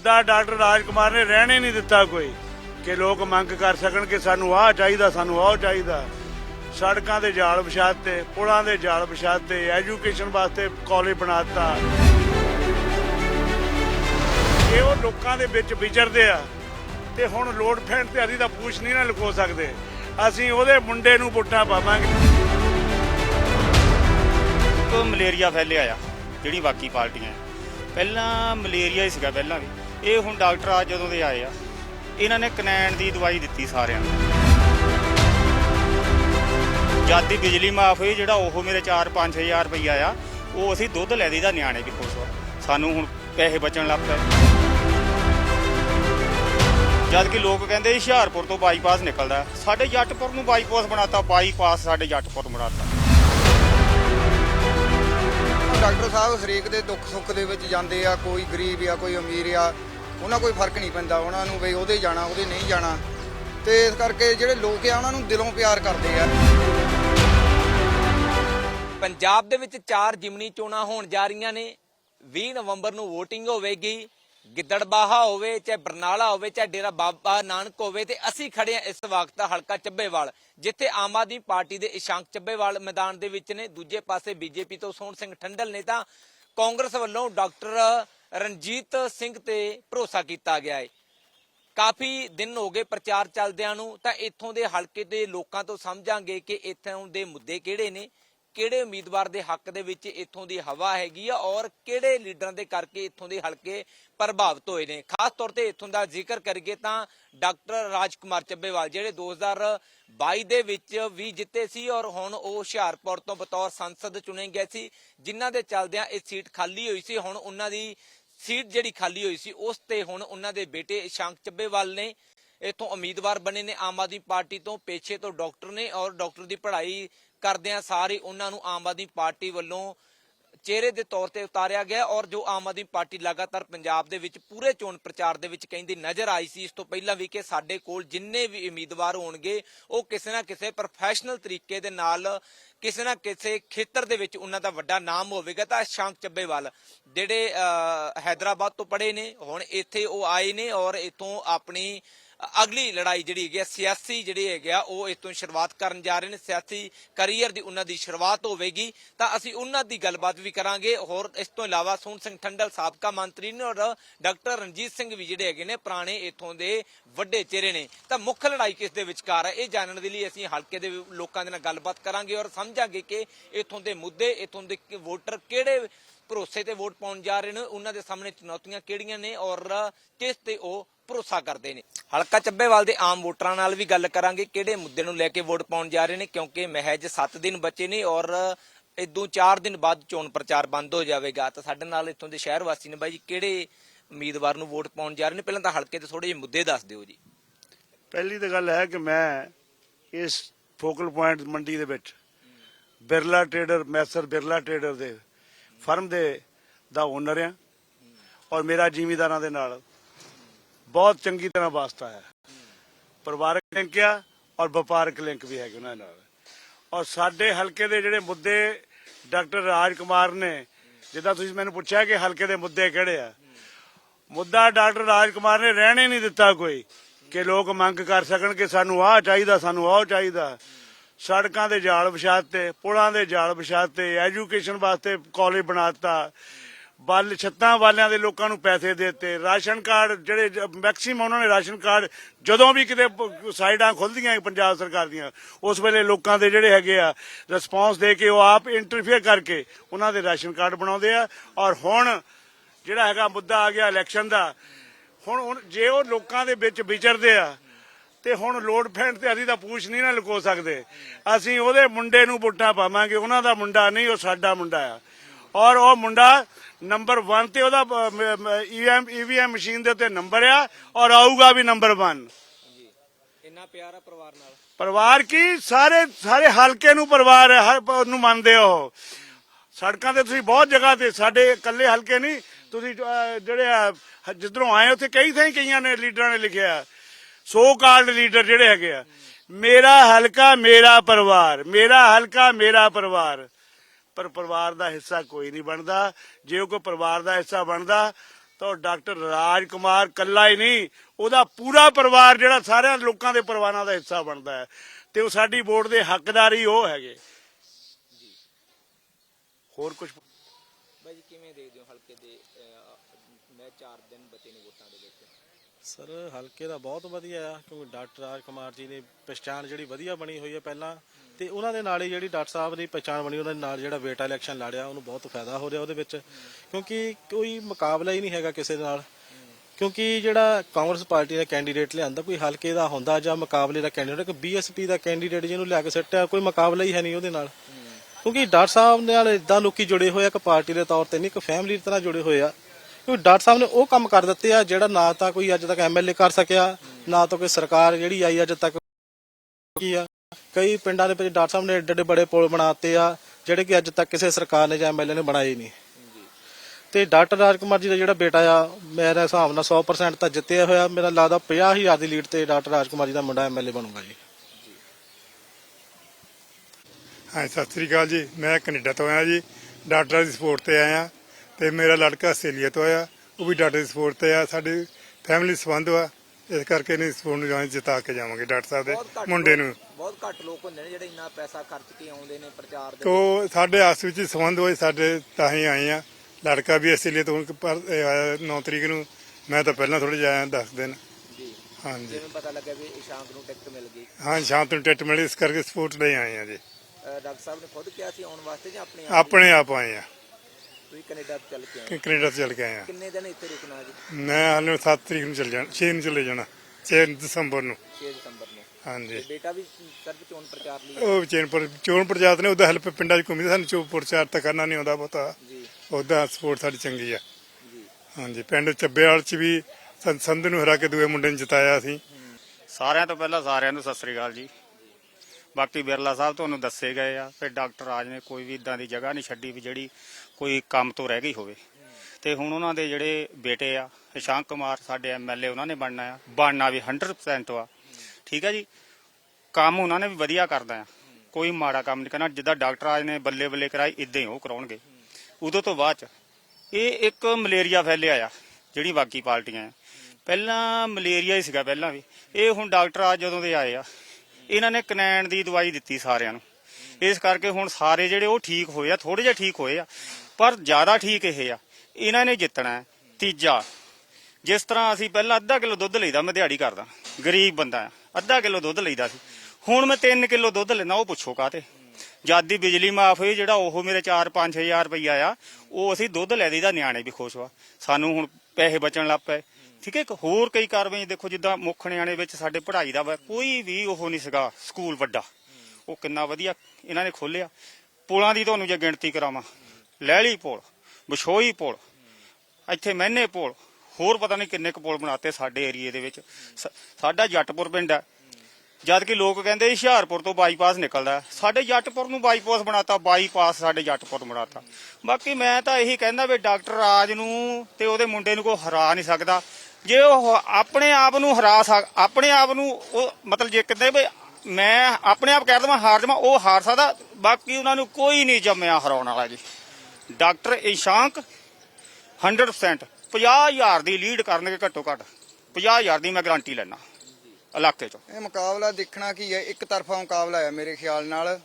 ਮੁੱਦਾ ਡਾਕਟਰ ਰਾਜ ਕੁਮਾਰ ਨੇ ਰਹਿਣੇ ਨਹੀਂ ਦਿੱਤਾ ਕੋਈ, ਕਿ ਲੋਕ ਮੰਗ ਕਰ ਸਕਣ ਕਿ ਸਾਨੂੰ ਆਹ ਚਾਹੀਦਾ, ਸਾਨੂੰ ਆਹ ਚਾਹੀਦਾ। ਸੜਕਾਂ ਦੇ ਜਾਲ ਵਿਛਾਤੇ, ਪੁਲਾਂ ਦੇ ਜਾਲ ਵਿਛਾਤੇ, ਐਜੂਕੇਸ਼ਨ ਵਾਸਤੇ ਕਾਲਜ ਬਣਾਤਾ ਇਹ ਉਹ ਲੋਕਾਂ ਦੇ ਵਿੱਚ ਵਿਚਰਦੇ ਆ, ਤੇ ਹੁਣ ਲੋੜ ਫੈਂਡ ਤੇ ਅਸੀਂ ਤਾਂ ਪੂਛ ਨਹੀਂ ਨਾ ਲੁਕੋ ਸਕਦੇ। ਅਸੀਂ ਉਹਦੇ ਮੁੰਡੇ ਨੂੰ ਵੋਟਾਂ ਪਾਵਾਂਗੇ। ਤੋਂ ਮਲੇਰੀਆ ਫੈਲਿਆ ਆ ਜਿਹੜੀ ਬਾਕੀ ਪਾਰਟੀਆਂ ਪਹਿਲਾਂ ਮਲੇਰੀਆ ਹੀ ਸੀਗਾ ਪਹਿਲਾਂ ਵੀ। ਇਹ ਹੁਣ ਡਾਕਟਰ ਆ ਜਦੋਂ ਦੇ ਆਏ ਆ। ਇਹਨਾਂ ਨੇ ਕਨੈਣ ਦੀ ਦਵਾਈ ਦਿੱਤੀ ਸਾਰਿਆਂ ਨੂੰ। ਜਦ ਬਿਜਲੀ ਮਾਫ ਹੋਈ, ਜਿਹੜਾ ਉਹ ਮੇਰੇ 4-5000 ਰੁਪਈਆ ਆ, ਉਹ ਅਸੀਂ ਦੁੱਧ ਲੈ ਦੀਦਾ ਨਿਆਣੇ ਵੀ ਖੁਸ਼ ਆ ਸਾਨੂੰ ਹੁਣ ਪੈਸੇ ਬਚਣ ਲੱਗ ਪਏ। ਜਦ ਕਿ ਲੋਕ ਕਹਿੰਦੇ ਹੁਸ਼ਿਆਰਪੁਰ ਤੋਂ ਬਾਈਪਾਸ ਨਿਕਲਦਾ ਸਾਡੇ ਜੱਟਪੁਰ ਨੂੰ ਬਾਈਪਾਸ ਬਣਾਤਾ, ਬਾਈਪਾਸ ਸਾਡੇ ਜੱਟਪੁਰ ਬਣਾਤਾ। ਡਾਕਟਰ ਸਾਹਿਬ, ਹਰੇਕ ਦੇ ਦੁੱਖ ਸੁੱਖ ਦੇ ਵਿੱਚ ਜਾਂਦੇ ਆ, ਕੋਈ ਗਰੀਬ ਆ, ਕੋਈ ਅਮੀਰ ਆ। ਉਹਨਾਂ ਕੋਈ ਫ਼ਰਕ ਨਹੀਂ ਪੈਂਦਾ, ਉਹਨਾਂ ਨੂੰ ਬਈ ਉਹਦੇ ਜਾਣਾ, ਉਹਦੇ ਨਹੀਂ ਜਾਣਾ। ਤੇ ਇਸ ਕਰਕੇ ਜਿਹੜੇ ਲੋਕ ਆ, ਉਹਨਾਂ ਨੂੰ ਦਿਲੋਂ ਪਿਆਰ ਕਰਦੇ ਆ। ਪੰਜਾਬ ਦੇ ਵਿੱਚ ਚਾਰ ਜਿਮਨੀ ਚੋਣਾਂ ਹੋਣ ਜਾ ਰਹੀਆਂ ਨੇ। 20 ਨਵੰਬਰ ਨੂੰ VOTING ਹੋਵੇਗੀ। ਗਿੱਦੜਬਾਹਾ ਹੋਵੇ, ਚਾਹੇ ਬਰਨਾਲਾ ਹੋਵੇ, ਚਾਹੇ ਡੇਰਾ ਬਾਬਾ ਨਾਨਕ ਹੋਵੇ, ਤੇ ਅਸੀਂ ਖੜੇ ਹਾਂ ਇਸ ਵਕਤ ਹਲਕਾ ਚੱਬੇਵਾਲ, ਜਿੱਥੇ ਆਮ ਆਦਮੀ ਪਾਰਟੀ ਦੇ ਇਸ਼ਾਂਕ ਚੱਬੇਵਾਲ ਮੈਦਾਨ ਦੇ ਵਿੱਚ ਨੇ। ਦੂਜੇ ਪਾਸੇ ਬੀਜੇਪੀ ਤੋਂ ਸੋਹਣ ਸਿੰਘ ਠੰਡਲ ਨੇ ਤਾਂ ਕਾਂਗਰਸ ਵੱਲੋਂ ਡਾਕਟਰ ਰਣਜੀਤ ਸਿੰਘ ਤੇ ਭਰੋਸਾ ਕੀਤਾ ਗਿਆ ਹੈ ਕਾਫੀ ਦਿਨ ਹੋ ਗਏ ਪ੍ਰਚਾਰ ਚੱਲਦਿਆਂ ਨੂੰ, ਤਾਂ ਇੱਥੋਂ ਦੇ ਹਲਕੇ ਦੇ ਲੋਕਾਂ ਤੋਂ ਸਮਝਾਂਗੇ ਕਿ ਇੱਥੋਂ ਦੇ ਮੁੱਦੇ ਕਿਹੜੇ ਨੇ, ਕਿਹੜੇ ਉਮੀਦਵਾਰ ਦੇ ਹੱਕ ਦੇ ਵਿੱਚ ਇੱਥੋਂ ਦੀ ਹਵਾ ਹੈਗੀ ਆ ਔਰ ਕਿਹੜੇ ਲੀਡਰਾਂ ਦੇ ਕਰਕੇ ਇੱਥੋਂ ਦੇ ਹਲਕੇ ਪ੍ਰਭਾਵਿਤ ਹੋਏ ਨੇ। ਖਾਸ ਤੌਰ ਤੇ ਇੱਥੋਂ ਦਾ ਜ਼ਿਕਰ ਕਰੀਏ ਤਾਂ ਡਾਕਟਰ ਰਾਜਕੁਮਾਰ ਚੱਬੇਵਾਲ, ਜਿਹੜੇ 2022 ਦੇ ਵਿੱਚ ਵੀ ਜਿੱਤੇ ਸੀ ਔਰ ਹੁਣ ਉਹ ਹੁਸ਼ਿਆਰਪੁਰ ਤੋਂ ਬਤੌਰ ਸੰਸਦ ਚੁਣੇ ਗਏ ਸੀ, ਜਿਨ੍ਹਾਂ ਦੇ ਚੱਲਦਿਆਂ ਇਹ ਸੀਟ ਖਾਲੀ ਹੋਈ ਸੀ। ਹੁਣ ਉਹਨਾਂ ਦੀ ਸੀਟ ਜਿਹੜੀ ਖਾਲੀ ਹੋਈ ਸੀ, ਉਸ ਤੇ ਹੁਣ ਉਹਨਾਂ ਦੇ ਬੇਟੇ ਇਸ਼ਾਂਕ ਚੱਬੇਵਾਲ ਨੇ ਇਥੋਂ ਉਮੀਦਵਾਰ ਬਣੇ ਨੇ ਆਮ ਆਦਮੀ ਪਾਰਟੀ ਤੋਂ ਪੇਸ਼ੇ ਤੋਂ ਡਾਕਟਰ ਨੇ ਔਰ ਡਾਕਟਰ ਦੀ ਪੜ੍ਹਾਈ ਕਰਦਿਆਂ ਸਾਰੇ ਉਹਨਾਂ ਨੂੰ ਆਮ ਆਦਮੀ ਪਾਰਟੀ ਵੱਲੋਂ ਚਿਹਰੇ ਦੇ ਤੌਰ ਤੇ ਉਤਾਰਿਆ ਗਿਆ ਔਰ ਜੋ ਆਮ ਆਦਮੀ ਪਾਰਟੀ ਲਗਾਤਾਰ ਪੰਜਾਬ ਦੇ ਵਿੱਚ ਪੂਰੇ ਚੋਣ ਪ੍ਰਚਾਰ ਦੇ ਵਿੱਚ ਕਹਿੰਦੀ ਨਜ਼ਰ ਆਈ ਸੀ ਇਸ ਤੋਂ ਪਹਿਲਾਂ ਵੀ ਕਿ ਸਾਡੇ ਕੋਲ ਜਿੰਨੇ ਵੀ ਉਮੀਦਵਾਰ ਹੋਣਗੇ ਉਹ ਕਿਸੇ ਨਾ ਕਿਸੇ ਪ੍ਰੋਫੈਸ਼ਨਲ ਤਰੀਕੇ ਦੇ ਨਾਲ ਕਿਸੇ ਨਾ ਕਿਸੇ ਖੇਤਰ ਦੇ ਵਿੱਚ ਉਹਨਾਂ ਦਾ ਵੱਡਾ ਨਾਮ ਹੋਵੇਗਾ। ਤਾਂ ਸ਼ਾਂਕ ਚੱਬੇਵਾਲ ਜਿਹੜੇ ਅਹ, ਹੈਦਰਾਬਾਦ ਤੋਂ ਪੜ੍ਹੇ ਨੇ ਹੁਣ ਇੱਥੇ ਉਹ ਆਏ ਨੇ ਔਰ ਇਥੋਂ ਆਪਣੀ ਅਗਲੀ ਲੜਾਈ ਜਿਹੜੀ ਹੈਗੀ ਆ, ਸਿਆਸੀ ਜਿਹੜੀ ਹੈਗੀ ਆ ਉਹ ਇਤੋਂ ਸ਼ੁਰੂਆਤ ਕਰਨ ਜਾ ਰਹੇ ਨੇ। ਸਿਆਸੀ ਕੈਰੀਅਰ ਦੀ ਉਹਨਾਂ ਦੀ ਸ਼ੁਰੂਆਤ ਹੋਵੇਗੀ। ਤਾਂ ਅਸੀਂ ਉਹਨਾਂ ਦੀ ਗੱਲਬਾਤ ਵੀ ਕਰਾਂਗੇ। ਹੋਰ ਇਸ ਤੋਂ ਇਲਾਵਾ ਸੋਹਣ ਸਿੰਘ ਠੰਡਲ ਸਾਬਕਾ ਮੰਤਰੀ ਨੇ ਔਰ ਡਾਕਟਰ ਰਣਜੀਤ ਸਿੰਘ ਵੀ ਜਿਹੜੇ ਹੈਗੇ ਨੇ ਪੁਰਾਣੇ ਇਥੋਂ ਦੇ ਵੱਡੇ ਚਿਹਰੇ ਨੇ। ਤਾਂ ਮੁੱਖ ਲੜਾਈ ਕਿਸ ਦੇ ਵਿਚਕਾਰ ਹੈ ਇਹ ਜਾਣਨ ਦੇ ਲਈ ਅਸੀਂ ਹਲਕੇ ਦੇ ਲੋਕਾਂ ਦੇ ਨਾਲ ਗੱਲਬਾਤ ਕਰਾਂਗੇ ਔਰ ਸਮਝਾਂਗੇ ਕਿ ਇਥੋਂ ਦੇ ਮੁੱਦੇ ਇਥੋਂ ਦੇ ਵੋਟਰ ਕਿਹੜੇ ਭਰੋਸੇ ਤੇ ਵੋਟ ਪਾਉਣ ਜਾ ਰਹੇ ਨੇ, ਉਹਨਾਂ ਦੇ ਸਾਹਮਣੇ ਚੁਣੌਤੀਆਂ ਕਿਹੜੀਆਂ ਨੇ ਔਰ ਕਿਸ ਤੇ ਉਹ ਭਰੋਸਾ ਕਰਦੇ ਨੇ। ਹਲਕਾ ਚੱਬੇਵਾਲ ਦੇ ਆਮ ਵੋਟਰਾਂ ਨਾਲ ਵੀ ਗੱਲ ਕਰਾਂਗੇ, ਕਿਹੜੇ ਮੁੱਦੇ ਨੂੰ ਲੈ ਕੇ ਵੋਟ ਪਾਉਣ ਜਾ ਰਹੇ ਨੇ, ਕਿਉਂਕਿ ਮਹਿਜ 7 ਦਿਨ ਬਚੇ ਨੇ ਔਰ ਇਦੋਂ 4 ਦਿਨ ਬਾਅਦ ਚੋਣ ਪ੍ਰਚਾਰ ਬੰਦ ਹੋ ਜਾਵੇਗਾ। ਤਾਂ ਸਾਡੇ ਨਾਲ ਇੱਥੋਂ ਦੇ ਸ਼ਹਿਰ ਵਾਸੀ ਨੇ ਬਾਈ ਜੀ, ਕਿਹੜੇ ਉਮੀਦਵਾਰ ਨੂੰ ਵੋਟ ਪਾਉਣ ਜਾ ਰਹੇ ਨੇ? ਪਹਿਲਾਂ ਤਾਂ ਹਲਕੇ ਤੇ ਥੋੜੇ ਜਿਹੇ ਮੁੱਦੇ ਦੱਸ ਦਿਓ ਜੀ। ਪਹਿਲੀ ਤਾਂ ਗੱਲ ਹੈ ਕਿ ਮੈਂ ਇਸ ਫੋਕਲ ਪੁਆਇੰਟ ਮੰਡੀ ਦੇ ਵਿੱਚ, Birla trader, messrs Birla trader ਦੇ ਫਰਮ ਦੇ ਦਾ ਓਨਰ ਆ ਔਰ ਮੇਰਾ ਜ਼ਿਮੀਦਾਰਾਂ ਦੇ ਨਾਲ ਬਹੁਤ ਚੰਗੀ ਤਰ੍ਹਾਂ ਵਾਸਤਾ ਹੈ। ਪਰਿਵਾਰਕ ਲਿੰਕ ਆ ਔਰ ਵਪਾਰਕ ਲਿੰਕ ਵੀ ਹੈਗੇ ਉਹਨਾਂ ਨਾਲ। ਔਰ ਸਾਡੇ ਹਲਕੇ ਦੇ ਜਿਹੜੇ ਮੁੱਦੇ ਡਾਕਟਰ ਰਾਜ ਕੁਮਾਰ ਨੇ, ਜਿੱਦਾਂ ਤੁਸੀਂ ਮੈਨੂੰ ਪੁੱਛਿਆ ਕਿ ਹਲਕੇ ਦੇ ਮੁੱਦੇ ਕਿਹੜੇ ਆ, ਮੁੱਦਾ ਡਾਕਟਰ ਰਾਜ ਕੁਮਾਰ ਨੇ ਰਹਿਣੇ ਨਹੀਂ ਦਿੱਤਾ ਕੋਈ ਕਿ ਲੋਕ ਮੰਗ ਕਰ ਸਕਣ ਕਿ ਸਾਨੂੰ ਆਹ ਚਾਹੀਦਾ, ਸਾਨੂੰ ਆਹ ਚਾਹੀਦਾ। ਸੜਕਾਂ ਦੇ ਜਾਲ ਵਿਛਾਤੇ, ਪੁਲਾਂ ਦੇ ਜਾਲ ਵਿਛਾਤੇ ਐਜੂਕੇਸ਼ਨ ਵਾਸਤੇ ਕਾਲਜ ਬਣਾਤਾ ਬਲ ਛੱਤਾਂ ਵਾਲਿਆਂ ਦੇ ਲੋਕਾਂ ਨੂੰ ਪੈਸੇ ਦਿੱਤੇ। ਰਾਸ਼ਨ ਕਾਰਡ ਜਿਹੜੇ ਮੈਕਸਿਮਮ ਉਹਨਾਂ ਨੇ ਰਾਸ਼ਨ ਕਾਰਡ ਜਦੋਂ ਵੀ ਕਿਤੇ ਪ- ਸਾਈਡਾਂ ਖੁੱਲਦੀਆਂ ਪੰਜਾਬ ਸਰਕਾਰ ਦੀਆਂ, ਉਸ ਵੇਲੇ ਲੋਕਾਂ ਦੇ ਜਿਹੜੇ ਹੈਗੇ ਆ ਰਿਸਪੌਂਸ ਦੇ ਕੇ ਉਹ ਆਪ ਇੰਟਰਫੇਅਰ ਕਰਕੇ ਉਹਨਾਂ ਦੇ ਰਾਸ਼ਨ ਕਾਰਡ ਬਣਾਉਂਦੇ ਆ। ਔਰ ਹੁਣ ਜਿਹੜਾ ਹੈਗਾ ਮੁੱਦਾ ਆ ਗਿਆ ਇਲੈਕਸ਼ਨ ਦਾ, ਹੁਣ ਜੇ ਉਹ ਲੋਕਾਂ ਦੇ ਵਿੱਚ ਵਿਚਰਦੇ ਆ ਤੇ ਹੁਣ ਲੋਡ ਫੈਂਡ ਤੇ ਅਸੀਂ ਤਾਂ ਪੂਛ ਨਹੀਂ ਨਾ ਲੁਕੋ ਸਕਦੇ। ਅਸੀਂ ਉਹਦੇ ਮੁੰਡੇ ਨੂੰ ਵੋਟਾਂ ਪਾਵਾਂਗੇ ਉਹਨਾਂ ਦਾ ਮੁੰਡਾ ਨਹੀਂ ਉਹ ਸਾਡਾ ਮੁੰਡਾ ਆ। ਔਰ ਉਹ ਮੁੰਡਾ ਨੰਬਰ 1 ਤੇ ਉਹਦਾ ਈਵੀਐਮ ਈਵੀਐਮ ਮਸ਼ੀਨ ਦੇ ਉੱਤੇ ਨੰਬਰ ਆ ਔਰ ਆਊਗਾ ਵੀ ਨੰਬਰ 1 ਇੰਨਾ ਪਿਆਰ ਆ ਪਰਿਵਾਰ ਨਾਲ। ਪਰਿਵਾਰ ਕੀ? ਸਾਰੇ ਸਾਰੇ ਹਲਕੇ ਨੂੰ ਪਰਿਵਾਰ ਹੈ ਹਰ ਨੂੰ ਮੰਨਦੇ ਉਹ ਸੜਕਾਂ ਤੇ ਤੁਸੀਂ ਬਹੁਤ ਜਗ੍ਹਾ ਤੇ ਸਾਡੇ ਇਕੱਲੇ ਹਲਕੇ ਨਹੀਂ ਤੁਸੀਂ ਜਿਹੜੇ ਜਿੱਧਰੋਂ ਆਏ ਉੱਥੇ ਕਈ ਥਾਈਂ ਕਈਆਂ ਨੇ ਲੀਡਰਾਂ ਨੇ ਲਿਖਿਆ। ਸੋ ਕਾਲਡ ਲੀਡਰ ਜਿਹੜੇ ਹੈਗੇ ਆ, ਮੇਰਾ ਹਲਕਾ, ਮੇਰਾ ਪਰਿਵਾਰ, ਮੇਰਾ ਹਲਕਾ, ਮੇਰਾ ਪਰਿਵਾਰ। ਪਰ ਪਰਿਵਾਰ ਦਾ ਹਿੱਸਾ ਕੋਈ ਨਹੀਂ ਬਣਦਾ। ਜੇ ਉਹ ਕੋਈ ਪਰਿਵਾਰ ਦਾ ਹਿੱਸਾ ਬਣਦਾ, ਤਾਂ ਡਾਕਟਰ ਰਾਜ ਕੁਮਾਰ ਕੱਲਾ ਹੀ ਨਹੀਂ, ਉਹਦਾ ਪੂਰਾ ਪਰਿਵਾਰ ਜਿਹੜਾ ਸਾਰਿਆਂ ਲੋਕਾਂ ਦੇ ਪਰਿਵਾਰਾਂ ਦਾ ਹਿੱਸਾ ਬਣਦਾ ਹੈ। ਤੇ ਉਹ ਸਾਡੀ ਵੋਟ ਦੇ ਹੱਕਦਾਰ ਹੀ ਉਹ ਹੈਗੇ। ਹੋਰ ਕੁਝ ਬਾਈ ਜੀ ਕਿਵੇਂ ਦੇਖਦੇ ਹੋ ਹਲਕੇ ਦੇ ਮੈਂ 4 ਦਿਨ ਬਚੇ ਨੇ ਵੋਟਾਂ ਦੇ ਵਿੱਚ ਸਰ ਹਲਕੇ ਦਾ ਬਹੁਤ ਵਧੀਆ ਆ ਕਿਉਂਕਿ ਡਾਕਟਰ ਰਾਜ ਕੁਮਾਰ ਜੀ ਦੀ ਪਛਾਣ ਜਿਹੜੀ ਵਧੀਆ ਬਣੀ ਹੋਈ ਹੈ ਪਹਿਲਾਂ ਤੇ ਉਹਨਾਂ ਦੇ ਨਾਲ ਹੀ ਜਿਹੜੀ ਡਾਕਟਰ ਸਾਹਿਬ ਦੀ ਪਛਾਣ ਬਣੀ ਉਹਨਾਂ ਦੇ ਨਾਲ ਜਿਹੜਾ ਬੇਟਾ ਇਲੈਕਸ਼ਨ ਲੜਿਆ ਉਹਨੂੰ ਬਹੁਤ ਫਾਇਦਾ ਹੋ ਰਿਹਾ ਉਹਦੇ ਵਿੱਚ ਕਿਉਂਕਿ ਕੋਈ ਮੁਕਾਬਲਾ ਹੀ ਨਹੀਂ ਹੈਗਾ ਕਿਸੇ ਦੇ ਨਾਲ। ਕਿਉਂਕਿ ਜਿਹੜਾ ਕਾਂਗਰਸ ਪਾਰਟੀ ਦਾ ਕੈਂਡੀਡੇਟ ਲਿਆਂਦਾ ਕੋਈ ਹਲਕੇ ਦਾ ਹੁੰਦਾ ਜਾਂ ਮੁਕਾਬਲੇ ਦਾ ਕੈਂਡੀਡੇਟ ਕਿ ਬੀਐਸਪੀ ਦਾ ਕੈਂਡੀਡੇਟ ਜਿਹਨੂੰ ਲਿਆ ਕੇ ਸਿੱਟਿਆ ਕੋਈ ਮੁਕਾਬਲਾ ਹੀ ਹੈ ਨਹੀਂ ਉਹਦੇ ਨਾਲ। ਕਿਉਂਕਿ ਡਾਕਟਰ ਸਾਹਿਬ ਨਾਲ ਇਦਾਂ ਲੋਕੀ ਜੁੜੇ ਹੋਏ ਆ ਇੱਕ ਪਾਰਟੀ ਦੇ ਤੌਰ ਤੇ ਨਹੀਂ ਇੱਕ ਫੈਮਿਲੀ ਦੀ ਤਰ੍ਹਾਂ ਜੁੜੇ ਹੋਏ ਆ। ਕਿਉਂਕਿ ਡਾਕਟਰ ਸਾਹਿਬ ਨੇ ਉਹ ਕੰਮ ਕਰ ਦਿੱਤੇ ਆ ਜਿਹੜਾ ਨਾ ਤਾਂ ਕੋਈ ਅੱਜ ਤੱਕ ਐਮਐਲਏ ਕਰ ਸਕਿਆ, ਨਾ ਤਾਂ ਕੋਈ ਸਰਕਾਰ ਜਿਹੜੀ ਆਈ ਅੱਜ ਤੱਕ ਕੀ ਆ। ਕਈ ਪਿੰਡਾਂ ਦੇ ਵਿੱਚ ਡਾਕਟਰ ਸਾਹਿਬ ਨੇ ਏਡੇ ਏਡੇ ਬੜੇ ਪੁਲ ਬਣਾਤੇ ਆ, ਜਿਹੜੇ ਕਿ ਅੱਜ ਤੱਕ ਕਿਸੇ ਸਰਕਾਰ ਨੇ ਜਾਂ ਐਮਐਲਏ ਨੇ ਬਣਾਏ ਨਹੀਂ। ਤੇ ਡਾਕਟਰ ਰਾਜਕੁਮਾਰ ਜੀ ਦਾ ਜਿਹੜਾ ਬੇਟਾ ਆ, ਮੇਰੇ ਹਿਸਾਬ ਨਾਲ 100% ਤਾਂ ਜਿੱਤਿਆ ਹੋਇਆ, ਮੇਰਾ ਲੱਗਦਾ 50000 ਦੀ ਲੀਡ ਤੇ ਡਾਕਟਰ ਰਾਜਕੁਮਾਰ ਜੀ ਦਾ ਮੁੰਡਾ ਐਮਐਲਏ ਬਣੂਗਾ ਜੀ। ਹਾਂ ਸਤਿ ਸ੍ਰੀ ਅਕਾਲ ਜੀ। ਮੈਂ ਕੈਨੇਡਾ ਤੋਂ ਆਇਆ ਜੀ, ਡਾਕਟਰਾਂ ਦੀ ਸਪੋਰਟ ਤੇ ਆਇਆ। ਤੇ ਮੇਰਾ ਲੜਕਾ ਆਸਟ੍ਰੇਲੀਆ ਤੋਂ ਆਇਆ ਉਹ ਵੀ ਡਾਕਟਰ ਦੀ ਸਪੋਰਟ ਤੇ ਆ ਸਾਡੇ ਫੈਮਿਲੀ ਸੰਬੰਧ ਆ ਇਸ ਕਰਕੇ ਨਹੀਂ ਸਪੋਰਟ ਨੂੰ ਜਾਣ ਜਿਤਾ ਕੇ ਜਾਵਾਂਗੇ ਡਾਕਟਰ ਸਾਹਿਬ ਬਹੁਤ ਦੇ ਘੱਟ ਮੁੰਡੇ ਨੂੰ। ਬਹੁਤ ਘੱਟ ਲੋਕ ਹੁੰਦੇ ਨੇ ਜਿਹੜੇ ਇੰਨਾ ਪੈਸਾ ਖਰਚ ਕੇ ਆਉਂਦੇ ਨੇ ਪ੍ਰਚਾਰ ਦੇ ਤੋ ਸਾਡੇ ਆਸ ਵਿੱਚ ਹੀ ਸੰਬੰਧ ਹੋਏ ਸਾਡੇ ਤਾਂ ਹੀ ਆਏ ਆ। ਲੜਕਾ ਵੀ ਆਸਟ੍ਰੇਲੀਆ ਤੋਂ ਪਰ ਇਹ ਆਇਆ 9 ਤਰੀਕ ਨੂੰ ਮੈਂ ਤਾਂ ਪਹਿਲਾਂ ਥੋੜੇ ਜਿਹਾ ਆਇਆ 10 ਦਿਨ। ਜੀ। ਹਾਂਜੀ। ਜਿਵੇਂ ਪਤਾ ਲੱਗਾ ਵੀ ਇਸ਼ਾਂਕ ਨੂੰ ਟਿਕਟ ਮਿਲ ਗਈ। ਹਾਂ ਸ਼ਾਮ ਤੋਂ ਟਿਕਟ ਮਿਲੀ ਇਸ ਕਰਕੇ ਸਪੋਰਟ ਲਈ ਆਏ ਆ ਜੀ। ਡਾਕਟਰ ਸਾਹਿਬ ਨੇ ਖੁਦ ਕਿਹਾ ਸੀ ਆਉਣ ਵਾਸਤੇ ਜਾਂ ਆਪਣੇ ਆਪ ਆਪਣੇ ਆਪ ਆਏ ਆ। ਤੁਸੀਂ ਕੈਨੇਡਾ ਤੋਂ ਚੱਲ ਕੇ ਆਏ ਕਿ ਕੈਨੇਡਾ ਤੋਂ ਚੱਲ ਕੇ ਆਏ ਆ ਕਿੰਨੇ ਦਿਨ ਇੱਥੇ ਰੁਕਣਾ ਜੀ? ਮੈਂ ਹਾਲੇ 7 ਤਰੀਕ ਨੂੰ ਚੱਲ ਜਾਣਾ 6 ਨੂੰ ਚਲੇ ਜਾਣਾ 6 ਦਸੰਬਰ ਨੂੰ। 6 ਦਸੰਬਰ ਨੂੰ। ਹਾਂਜੀ। ਤੇ ਬੇਟਾ ਵੀ ਸਰਬ ਚੋਣ ਪ੍ਰਚਾਰ ਲਈ ਉਹ ਚੇਨਪੁਰ ਚੋਣ ਪ੍ਰਜਾਤ ਨੇ ਉਹਦਾ ਹੈਲਪ ਪਿੰਡਾਂ 'ਚ ਘੁੰਮੀ ਸਾਨੂੰ ਚੋਣ ਪ੍ਰਚਾਰ ਤਾਂ ਕਰਨਾ ਨਹੀਂ ਆਉਂਦਾ ਬਹੁਤਾ। ਜੀ। ਉਹਦਾ ਸਪੋਰਟ ਸਾਡੀ ਚੰਗੀ ਆ। ਜੀ। ਹਾਂਜੀ ਪਿੰਡ ਚੱਬੇਵਾਲ 'ਚ ਵੀ ਸੰ- ਸੰਧੂ ਨੂੰ ਹਰਾ ਕੇ ਦੂਏ ਮੁੰਡੇ ਨੂੰ ਜਿਤਾਇਆ ਸੀ ਸਾਰਿਆਂ ਤੋਂ ਪਹਿਲਾਂ ਸਾਰਿਆਂ ਨੂੰ ਸਤਿ ਸ੍ਰੀ ਅਕਾਲ ਜੀ। ਬਾਕੀ ਬਿਰਲਾ ਸਾਹਿਬ ਤੁਹਾਨੂੰ ਦੱਸੇ ਗਏ ਆ ਫਿਰ ਡਾਕਟਰ ਰਾਜ ਨੇ ਕੋਈ ਵੀ ਇਦਾਂ ਦੀ ਜਗ੍ਹਾ ਨਹੀਂ ਛੱਡੀ ਵੀ ਜਿਹੜੀ ਕੋਈ ਕੰਮ ਤੋਂ ਰਹਿ ਗਈ ਹੋਵੇ। ਤੇ ਹੁਣ ਉਹਨਾਂ ਦੇ ਜਿਹੜੇ ਬੇਟੇ ਆ ਇਸ਼ਾਂਕ ਕੁਮਾਰ, ਸਾਡੇ ਐਮਐਲਏ ਉਹਨਾਂ ਨੇ ਬਣਨਾ ਆ। ਬਣਨਾ ਵੀ 100% ਆ। ਠੀਕ ਆ ਜੀ? ਕੰਮ ਉਹਨਾਂ ਨੇ ਵੀ ਵਧੀਆ ਕਰਦਾ ਆ। ਕੋਈ ਮਾੜਾ ਕੰਮ ਨਹੀਂ ਕਰਨਾ। ਜਿੱਦਾਂ ਡਾਕਟਰ ਰਾਜ ਨੇ ਬੱਲੇ ਬੱਲੇ ਕਰਾਈ, ਇਦਾਂ ਹੀ ਉਹ ਕਰਾਉਣਗੇ। ਉਦੋਂ ਤੋਂ ਬਾਅਦ ਚ ਇਹ ਇੱਕ ਮਲੇਰੀਆ ਫੈਲਿਆ ਆ, ਜਿਹੜੀ ਬਾਕੀ ਪਾਰਟੀਆਂ ਆ। ਪਹਿਲਾਂ ਮਲੇਰੀਆ ਹੀ ਸੀਗਾ ਪਹਿਲਾਂ ਵੀ। ਇਹ ਹੁਣ ਡਾਕਟਰ ਆ ਜਦੋਂ ਦੇ ਆਏ ਆ, ਇਹਨਾਂ ਨੇ ਕਨੈਣ ਦੀ ਦਵਾਈ ਦਿੱਤੀ ਸਾਰਿਆਂ ਨੂੰ। ਇਸ ਕਰਕੇ ਹੁਣ ਸਾਰੇ ਜਿਹੜੇ ਉਹ ਠੀਕ ਹੋਏ ਆ ਥੋੜੇ ਜਿਹਾ ਠੀਕ ਹੋਏ ਆ। ਪਰ ਜ਼ਿਆਦਾ ਠੀਕ ਇਹ ਆ। ਇਹਨਾਂ ਨੇ ਜਿੱਤਣਾ ਹੈ। ਤੀਜਾ ਜਿਸ ਤਰ੍ਹਾਂ ਅਸੀਂ ਪਹਿਲਾਂ ਅੱਧਾ ਕਿਲੋ ਦੁੱਧ ਲਈਦਾ ਮੈਂ ਦਿਹਾੜੀ ਕਰਦਾ। ਗਰੀਬ ਬੰਦਾ ਆ ਅੱਧਾ ਕਿਲੋ ਦੁੱਧ ਲਈਦਾ ਸੀ। ਹੁਣ ਮੈਂ 3 ਕਿਲੋ ਦੁੱਧ ਲੈਣਾ ਉਹ ਪੁੱਛੋ ਕਾਤੇ ਜਦ ਦੀ ਬਿਜਲੀ ਮਾਫ ਹੋਈ ਜਿਹੜਾ ਉਹ ਮੇਰੇ 4-5 ਹਜ਼ਾਰ ਰੁਪਈਆ ਆ ਉਹ ਅਸੀਂ ਦੁੱਧ ਲੈ ਦਈਦਾ ਨਿਆਣੇ ਵੀ ਖੁਸ਼ ਵਾ। ਸਾਨੂੰ ਹੁਣ ਪੈਸੇ ਬਚਣ ਲੱਗ ਪਏ। ਠੀਕ ਹੈ ਇੱਕ ਹੋਰ ਕਈ ਕਾਰਵਾਈ ਦੇਖੋ ਜਿੱਦਾਂ ਮੁੱਖ ਨਿਆਣੇ ਵਿੱਚ ਸਾਡੇ ਪੜ੍ਹਾਈ ਦਾ ਵਾ, ਕੋਈ ਵੀ ਉਹ ਨਹੀਂ ਸੀਗਾ ਸਕੂਲ ਵੱਡਾ। ਉਹ ਕਿੰਨਾ ਵਧੀਆ ਇਹਨਾਂ ਨੇ ਖੋਲਿਆ ਪੁਲਾਂ ਦੀ ਤੁਹਾਨੂੰ ਜੇ ਗਿਣਤੀ ਕਰਾਵਾਂ ਲਹਿਲੀ ਪੁਲ ਬਿਸ਼ੋਈ ਪੁਲ, ਇੱਥੇ ਮਹਿਨੇ ਪੁਲ, ਹੋਰ ਪਤਾ ਨਹੀਂ ਕਿੰਨੇ ਕੁ ਪੁਲ ਬਣਾਤੇ ਸਾਡੇ ਏਰੀਏ ਦੇ ਵਿੱਚ। ਸ- ਸਾਡਾ ਜੱਟਪੁਰ ਪਿੰਡ ਹੈ। ਜਦ ਕਿ ਲੋਕ ਕਹਿੰਦੇ ਸੀ ਹੁਸ਼ਿਆਰਪੁਰ ਤੋਂ ਬਾਈਪਾਸ ਨਿਕਲਦਾ ਹੈ। ਸਾਡੇ ਜੱਟਪੁਰ ਨੂੰ ਬਾਈਪਾਸ ਬਣਾਤਾ, ਬਾਈਪਾਸ ਸਾਡੇ ਜੱਟਪੁਰ ਨੂੰ ਬਣਾਤਾ। ਬਾਕੀ ਮੈਂ ਤਾਂ ਇਹੀ ਕਹਿੰਦਾ ਵੀ ਡਾਕਟਰ ਰਾਜ ਨੂੰ ਤੇ ਉਹਦੇ ਮੁੰਡੇ ਨੂੰ ਕੋਈ ਹਰਾ ਨਹੀਂ ਸਕਦਾ। ਜੇ ਉਹ ਆਪਣੇ ਆਪ ਨੂੰ ਹਰਾ ਸਕ, ਆਪਣੇ ਆਪ ਨੂੰ ਉਹ ਮਤਲਬ ਜੇ ਕਹਿੰਦੇ ਵੀ ਮੈਂ ਆਪਣੇ ਆਪ ਕਹਿ ਦਵਾਂ ਹਾਰ ਜਾਵਾਂ, ਉਹ ਹਾਰ ਸਕਦਾ। ਬਾਕੀ ਉਹਨਾਂ ਨੂੰ ਕੋਈ ਨਹੀਂ ਜੰਮਿਆ ਹਰਾਉਣ ਵਾਲਾ ਜੀ। ਡਾਕਟਰ ਇਸ਼ਾਂਕ 100% 50000 ਦੀ ਲੀਡ ਕਰਨਗੇ ਘੱਟੋ ਘੱਟ। 50000 ਦੀ ਮੈਂ ਗਾਰੰਟੀ ਲੈਣਾ ਇਲਾਕੇ ਚੋਂ। ਇਹ ਮੁਕਾਬਲਾ ਦੇਖਣਾ ਕੀ ਹੈ? ਇੱਕ ਤਰਫਾ ਮੁਕਾਬਲਾ ਹੈ ਮੇਰੇ ਖਿਆਲ ਨਾਲ।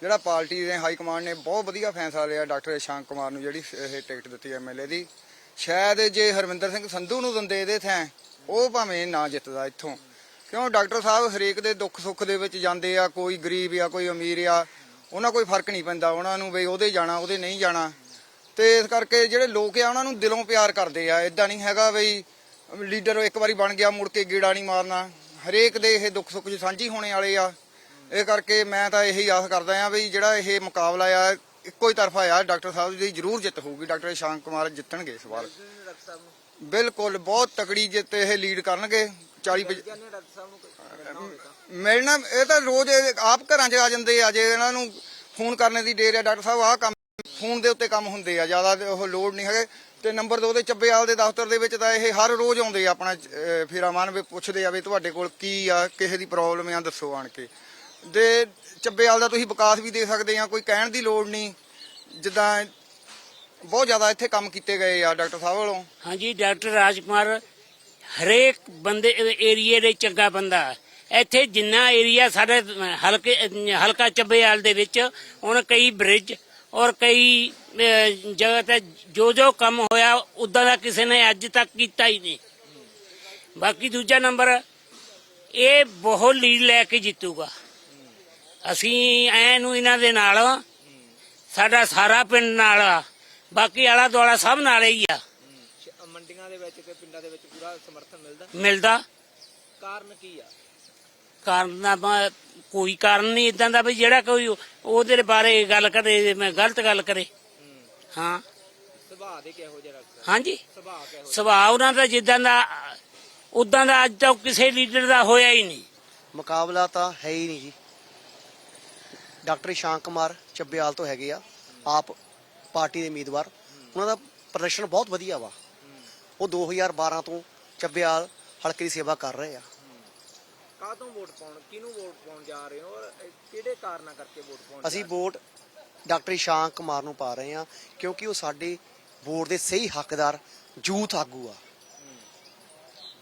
ਜਿਹੜਾ ਪਾਰਟੀ ਦੇ ਹਾਈ ਕਮਾਂਡ ਨੇ ਬਹੁਤ ਵਧੀਆ ਫੈਸਲਾ ਲਿਆ ਡਾਕਟਰ ਸ਼ਾਂਕ ਕੁਮਾਰ ਨੂੰ, ਜਿਹੜੀ ਇਹ ਟਿਕਟ ਦਿੱਤੀ ਐਮਐਲਏ ਦੀ। ਸ਼ਾਇਦ ਜੇ ਹਰਵਿੰਦਰ ਸਿੰਘ ਸੰਧੂ ਨੂੰ ਦਿੰਦੇ ਇਹਦੇ ਥੈਂ, ਉਹ ਭਾਵੇਂ ਨਾ ਜਿੱਤਦਾ ਇੱਥੋਂ। ਕਿਉਂ? ਡਾਕਟਰ ਸਾਹਿਬ ਹਰੇਕ ਦੇ ਦੁੱਖ ਸੁੱਖ ਦੇ ਵਿੱਚ ਜਾਂਦੇ ਆ, ਕੋਈ ਗਰੀਬ ਆ, ਕੋਈ ਅਮੀਰ ਆ, ਉਹਨਾਂ ਕੋਈ ਫ਼ਰਕ ਨਹੀਂ ਪੈਂਦਾ। ਉਹਨਾਂ ਨੂੰ ਬਈ ਉਹਦੇ ਜਾਣਾ, ਉਹਦੇ ਨਹੀਂ ਜਾਣਾ। ਤੇ ਇਸ ਕਰਕੇ ਜਿਹੜੇ ਲੋਕ ਆ, ਉਹਨਾਂ ਨੂੰ ਦਿਲੋਂ ਪਿਆਰ ਕਰਦੇ ਆ। ਇਦਾਂ ਨਹੀਂ ਹੈਗਾ ਬਈ ਲੀਡਰ ਇੱਕ ਵਾਰੀ ਬਣ ਗਿਆ, ਮੁੜ ਕੇ ਗੇੜਾ ਨਹੀਂ ਮਾਰਨਾ। ਹਰੇਕ ਦੇ ਇਹ ਦੁੱਖ ਸੁੱਖ 'ਚ ਸਾਂਝੀ ਹੋਣੇ ਵਾਲੇ ਆ। ਇਹ ਕਰਕੇ ਮੈਂ ਤਾਂ ਇਹੀ ਆਸ ਕਰਦਾ ਆ ਵੀ ਜਿਹੜਾ ਇਹ ਮੁਕਾਬਲਾ ਆ, ਇੱਕੋ ਹੀ ਤਰਫਾ ਆ। ਡਾਕਟਰ ਸਾਹਿਬ ਦੀ ਜ਼ਰੂਰ ਜਿੱਤ ਹੋਊਗੀ। ਡਾਕਟਰ ਸ਼ਾਂਕ ਕੁਮਾਰ ਜਿੱਤਣਗੇ ਇਸ ਵਾਰ। ਬਿਲਕੁਲ, ਬਹੁਤ ਤਕੜੀ ਜਿੱਤ ਇਹ ਲੀਡ ਕਰਨਗੇ। 40 ਪੱਚੀ- ਕਹਿੰਦੇ ਮਿਲਣਾ, ਇਹ ਤਾਂ ਰੋਜ਼ ਆਪ ਘਰਾਂ 'ਚ ਆ ਜਾਂਦੇ ਆ। ਜੇ ਇਹਨਾਂ ਨੂੰ ਫੋਨ ਕਰਨੇ ਦੀ ਡੇਰ ਆ, ਡਾਕਟਰ ਸਾਹਿਬ ਆਹ ਕੰਮ ਫੋਨ ਦੇ ਉੱਤੇ ਕੰਮ ਹੁੰਦੇ ਆ, ਜ਼ਿਆਦਾ ਉਹ ਲੋਡ ਨਹੀਂ ਹੈਗੇ। ਤੇ ਨੰਬਰ 2 ਦੇ ਚੱਬੇਵਾਲ ਦੇ ਦਫ਼ਤਰ ਦੇ ਵਿੱਚ ਤਾਂ ਇਹ ਹਰ ਰੋਜ਼ ਆਉਂਦੇ ਆ ਆਪਣਾ ਫੇਰਾ ਮਾਨ ਵੀ ਪੁੱਛਦੇ ਆ ਵੀ ਤੁਹਾਡੇ ਕੋਲ ਕੀ ਆ, ਕਿਸੇ ਦੀ ਪ੍ਰੋਬਲਮ ਆ, ਦੱਸੋ ਆਣ ਕੇ। ਦੇ ਚੱਬੇਵਾਲ ਦਾ ਤੁਸੀਂ ਵਿਕਾਸ ਵੀ ਦੇ ਸਕਦੇ ਆ, ਕੋਈ ਕਹਿਣ ਦੀ ਲੋੜ ਨਹੀਂ। ਜਿੱਦਾਂ ਬਹੁਤ ਜ਼ਿਆਦਾ ਇੱਥੇ ਕੰਮ ਕੀਤੇ ਗਏ ਆ ਡਾਕਟਰ ਸਾਹਿਬ ਵੱਲੋਂ। ਹਾਂਜੀ, ਡਾਕਟਰ ਰਾਜਕੁਮਾਰ, ਹਰੇਕ ਬੰਦੇ, ਏਰੀਏ ਦੇ ਚੰਗਾ ਬੰਦਾ। ਇੱਥੇ ਜਿੰਨਾ ਏਰੀਆ ਸਾਡੇ ਹਲਕੇ, ਹਲਕਾ ਚੱਬੇਵਾਲ ਦੇ ਵਿੱਚ, ਹੁਣ ਕਈ ਬ੍ਰਿਜ ਔਰ ਕਈ ਜਗ੍ਹਾ ਤੇ ਜੋ ਜੋ ਕੰਮ ਹੋਇਆ ਉਦਾਂ ਦਾ ਕਿਸੇ ਨੇ ਅੱਜ ਤੱਕ ਕੀਤਾ ਹੀ ਨਹੀਂ। ਬਾਕੀ ਦੂਜਾ ਨੰਬਰ ਇਹ ਬਹੁਤ ਲੀਡ ਲੈ ਕੇ ਜਿੱਤੂਗਾ। ਅਸੀਂ ਐ ਨੂੰ ਇਹਨਾਂ ਦੇ ਨਾਲ ਸਾਡਾ ਸਾਰਾ ਪਿੰਡ ਨਾਲ ਆ। ਬਾਕੀ ਆਲਾ ਦੁਆਲਾ ਸਭ ਨਾਲ ਹੀ ਆ। ਮੰਡੀਆਂ ਦੇ ਵਿੱਚ ਤੇ ਪਿੰਡਾਂ ਦੇ ਵਿੱਚ ਪੂਰਾ ਸਮਰਥਨ ਮਿਲਦਾ? ਮਿਲਦਾ। ਕਾਰਨ ਕੀ ਆ? ਕਾਰਨ ਦਾ ਮ- ਕੋਈ ਕਾਰਨ ਨਹੀਂ ਇਦਾਂ ਦਾ ਵੀ ਜਿਹੜਾ ਕੋਈ ਉਹਦੇ ਬਾਰੇ ਗੱਲ ਕਰੇ ਮੈਂ ਗਲਤ ਗੱਲ ਕਰੇ। ਹਾਂ। ਸੁਭਾਅ ਦੇ ਕਿਹੋ ਜਿਹਾ ਰੱਖਦਾ? ਹਾਂਜੀ। ਸੁਭਾਅ ਕਿਹੋ ਸੁਭਾਅ ਉਹਨਾਂ ਦਾ ਜਿੱਦਾਂ ਦਾ ਉਦਾਂ ਦਾ ਅੱਜ ਤੱਕ ਕਿਸੇ ਲੀਡਰ ਦਾ ਹੋਇਆ ਹੀ ਨਹੀਂ। ਮੁਕਾਬਲਾ ਤਾਂ ਹੈ ਹੀ ਨਹੀਂ ਜੀ। ਡਾਕਟਰ ਇਸ਼ਾਂਕ ਕੁਮਾਰ ਚੱਬੇਵਾਲ ਤੋਂ ਹੈਗੇ ਆ ਆਪ ਪਾਰਟੀ ਦੇ ਉਮੀਦਵਾਰ। ਉਹਨਾਂ ਦਾ ਪ੍ਰਦਰਸ਼ਨ ਬਹੁਤ ਵਧੀਆ ਵਾ। ਉਹ 2012 ਤੋਂ ਚੱਬੇਵਾਲ ਹਲਕੇ ਦੀ ਸੇਵਾ ਕਰ ਰਹੇ ਆ। ਕਾਹਤੋਂ ਵੋਟ ਪਾਉਣ ਕਿਹਨੂੰ ਵੋਟ ਪਾਉਣ ਜਾ ਰਹੇ ਹੋ ਔਰ ਕਿਹੜੇ ਕਾਰਨਾਂ ਕਰਕੇ ਵੋਟ ਪਾਉਣ ਅਸੀਂ ਵੋਟ ਡਾਕਟਰ ਇਸ਼ਾਂਕ ਕੁਮਾਰ ਨੂੰ ਪਾ ਰਹੇ ਆ ਕਿਉਂਕਿ ਉਹ ਸਾਡੇ ਵੋਟ ਦੇ ਸਹੀ ਹੱਕਦਾਰ ਯੂਥ ਆਗੂ ਆ।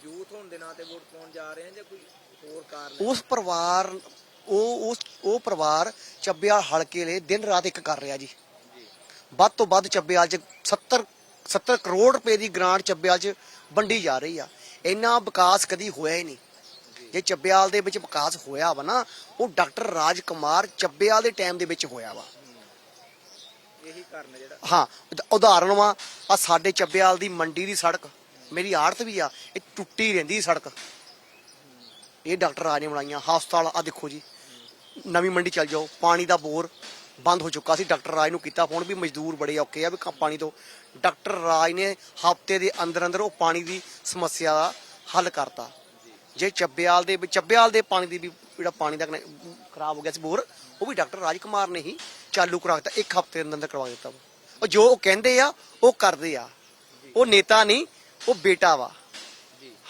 ਯੂਥ ਹੋਣ ਦੇ ਨਾਂ ਤੇ ਵੋਟ ਪਾਉਣ ਜਾ ਰਹੇ ਆ ਜਾਂ ਕੋਈ ਹੋਰ ਕਾਰਨ ਉਸ ਪਰਿਵਾਰ ਉਹ ਉਸ ਉਹ ਪਰਿਵਾਰ ਚੱਬੇਵਾਲ ਹਲਕੇ ਲਈ ਦਿਨ ਰਾਤ ਇੱਕ ਕਰ ਰਿਹਾ ਜੀ। ਵੱਧ ਤੋਂ ਵੱਧ ਚੱਬੇਵਾਲ ਚ 70 70 ਕਰੋੜ ਰੁਪਏ ਦੀ ਗ੍ਰਾਂਟ ਚੱਬੇਵਾਲ ਚ ਵੰਡੀ ਜਾ ਰਹੀ ਆ। ਇੰਨਾ ਵਿਕਾਸ ਕਦੀ ਹੋਇਆ ਹੀ ਨਹੀਂ। ਜੇ ਚੱਬੇਵਾਲ ਦੇ ਵਿੱਚ ਵਿਕਾਸ ਹੋਇਆ ਵਾ ਨਾ ਉਹ ਡਾਕਟਰ ਰਾਜ ਕੁਮਾਰ ਚੱਬੇਵਾਲ ਦੇ ਟਾਈਮ ਦੇ ਵਿੱਚ ਹੋਇਆ ਵਾ। ਇਹੀ ਕਾਰਨ ਜਿਹੜਾ। ਹਾਂ ਉਦ- ਉਦਾਹਰਣ ਵਾ ਆ ਸਾਡੇ ਚੱਬੇਵਾਲ ਦੀ ਮੰਡੀ ਦੀ ਸੜਕ ਮੇਰੀ ਆੜਤ ਵੀ ਆ ਇਹ ਟੁੱਟੀ ਰਹਿੰਦੀ ਸੜਕ। ਇਹ ਡਾਕਟਰ ਰਾਜ ਨੇ ਬਣਾਈਆਂ ਹਸਪਤਾਲ ਆ ਦੇਖੋ ਜੀ ਨਵੀਂ ਮੰਡੀ ਚੱਲ ਜਾਓ ਪਾਣੀ ਦਾ ਬੋਰ ਬੰਦ ਹੋ ਚੁੱਕਾ ਸੀ ਡਾਕਟਰ ਰਾਜ ਨੂੰ ਕੀਤਾ ਫੋਨ ਵੀ ਮਜ਼ਦੂਰ ਬੜੇ ਔਖੇ ਆ ਵੀ ਕ- ਪਾਣੀ ਤੋਂ। ਡਾਕਟਰ ਰਾਜ ਨੇ ਹਫ਼ਤੇ ਦੇ ਅੰਦਰ ਅੰਦਰ ਉਹ ਪਾਣੀ ਦੀ ਸਮੱਸਿਆ ਦਾ ਹੱਲ ਕਰਤਾ। ਜੇ ਚੱਬੇਵਾਲ ਦੇ ਵਿੱਚ ਦੇ ਪਾਣੀ ਦੀ ਵੀ ਜਿਹੜਾ ਪਾਣੀ ਦਾ ਖਰਾਬ ਹੋ ਗਿਆ ਸੀ ਬੋਰ, ਉਹ ਵੀ ਡਾਕਟਰ ਰਾਜ ਕੁਮਾਰ ਨੇ ਹੀ ਚਾਲੂ ਕਰਾ ਦਿੱਤਾ, ਇੱਕ ਹਫ਼ਤੇ ਦੇ ਅੰਦਰ ਕਰਵਾ ਦਿੱਤਾ ਉਹ ਜੋ ਉਹ ਕਹਿੰਦੇ ਆ, ਉਹ ਕਰਦੇ ਆ। ਉਹ ਨੇਤਾ ਨਹੀਂ, ਉਹ ਬੇਟਾ ਵਾ।